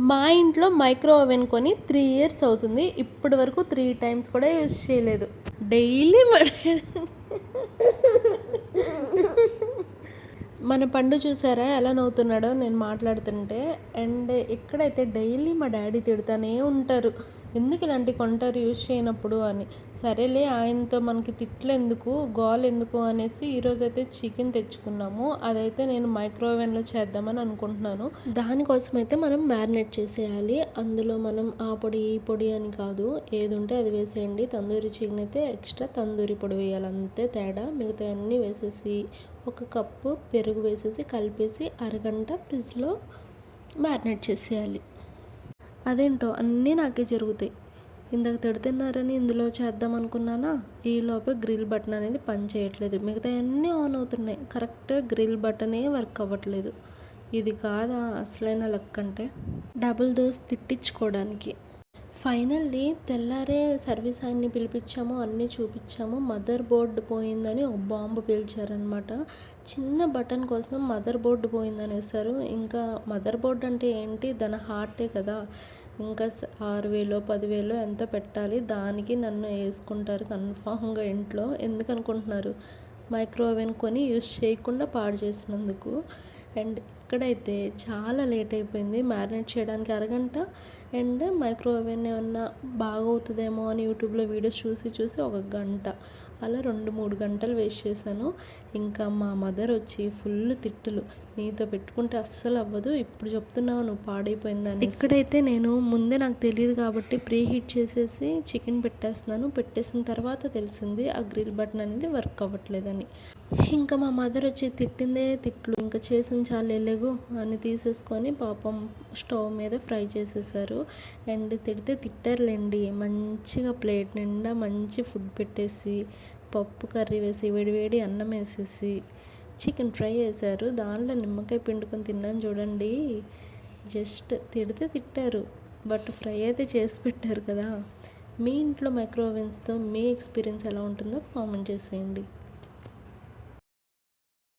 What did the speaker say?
మా ఇంట్లో micro oven కొని త్రీ ఇయర్స్ అవుతుంది. ఇప్పటి వరకు త్రీ టైమ్స్ కూడా యూజ్ చేయలేదు. డైలీ మన పండు చూసారా ఎలా నవ్వుతున్నాడో నేను మాట్లాడుతుంటే. అండ్ ఇక్కడైతే డైలీ మా డాడీ తిడుతూనే ఉంటారు. ఎందుకు ఇలాంటి కొంటారు యూజ్ చేయనప్పుడు అని. సరేలే ఆయనతో మనకి తిట్లు ఎందుకు గోల్ ఎందుకు అనేసి ఈరోజు అయితే చికెన్ తెచ్చుకున్నాము. అదైతే నేను మైక్రోవేవ్లో చేద్దామని అనుకుంటున్నాను. దానికోసం అయితే మనం మ్యారినేట్ చేసేయాలి. అందులో మనం ఆ పొడి ఈ పొడి అని కాదు ఏది ఉంటే అది వేసేయండి. తందూరి చికెన్ అయితే ఎక్స్ట్రా తందూరి పొడి వేయాలి. అంతే తేడా. మిగతా అన్నీ వేసేసి ఒక కప్పు పెరుగు వేసేసి కలిపేసి అరగంట ఫ్రిడ్జ్లో మ్యారినేట్ చేసేయాలి. అదేంటో అన్నీ నాకే జరుగుతాయి. ఇందాక తిడుతున్నారని ఇందులో చేద్దాం అనుకున్నానా? లోపే గ్రిల్ బటన్ అనేది పని చేయట్లేదు. మిగతా అన్నీ ఆన్ అవుతున్నాయి. కరెక్ట్గా గ్రిల్ బటనే వర్క్ అవ్వట్లేదు. ఇది కాదా అసలైన లక్ అంటే? డబుల్ డోస్ తిట్టించుకోవడానికి. ఫైనల్లీ తెల్లారే సర్వీస్ ఆయన్ని పిలిపించాము అన్నీ చూపించాము. మదర్ బోర్డు పోయిందని ఒక బాంబు పిలిచారనమాట చిన్న బటన్ కోసం మదర్ బోర్డు పోయిందనేసారు. ఇంకా మదర్ బోర్డు అంటే ఏంటి? దాని హార్టే కదా. ఇంకా ఆరు వేలో పదివేలో ఎంత పెట్టాలి? దానికి నన్ను వేసుకుంటారు కన్ఫామ్గా ఇంట్లో. ఎందుకు అనుకుంటున్నారు మైక్రోవేవ్ కొని యూస్ చేయకుండా పాడు చేసినందుకు. అండ్ ఇక్కడైతే చాలా లేట్ అయిపోయింది. మ్యారినేట్ చేయడానికి అరగంట. అండ్ మైక్రోవేవ్ ఏమన్నా బాగవుతుందేమో అని యూట్యూబ్లో వీడియోస్ చూసి చూసి ఒక గంట అలా రెండు మూడు గంటలు వేస్ట్ చేశాను. ఇంకా మా మదర్ వచ్చి ఫుల్ తిట్టులు. నీతో పెట్టుకుంటే అస్సలు అవ్వదు. ఇప్పుడు చెప్తున్నావు నువ్వు పాడైపోయిందని ఇక్కడైతే నేను ముందే నాకు తెలియదు కాబట్టి ప్రీ హీట్ చేసేసి చికెన్ పెట్టేస్తున్నాను. పెట్టేసిన తర్వాత తెలిసింది ఆ గ్రిల్ బటన్ అనేది వర్క్ అవ్వట్లేదని ఇంకా మా మదర్ వచ్చి తిట్టిందే తిట్లు ఇంకా చేసిన చాలు అని తీసేసుకొని పాపం స్టవ్ మీద ఫ్రై చేసేసారు. అండ్ తిడితే తిట్టారులేండి. మంచిగా ప్లేట్ నిండా మంచి ఫుడ్ పెట్టేసి పప్పు కర్రీ వేసి వేడివేడి అన్నం వేసేసి చికెన్ ఫ్రై చేశారు. దాంట్లో నిమ్మకాయ పిండుకొని తిన్నాను చూడండి. జస్ట్ తిడితే తిట్టారు. బట్ ఫ్రై అయితే చేసి పెట్టారు కదా. మీ ఇంట్లో మైక్రోవెన్స్తో మీ ఎక్స్పీరియన్స్ ఎలా ఉంటుందో కామెంట్ చేసేయండి.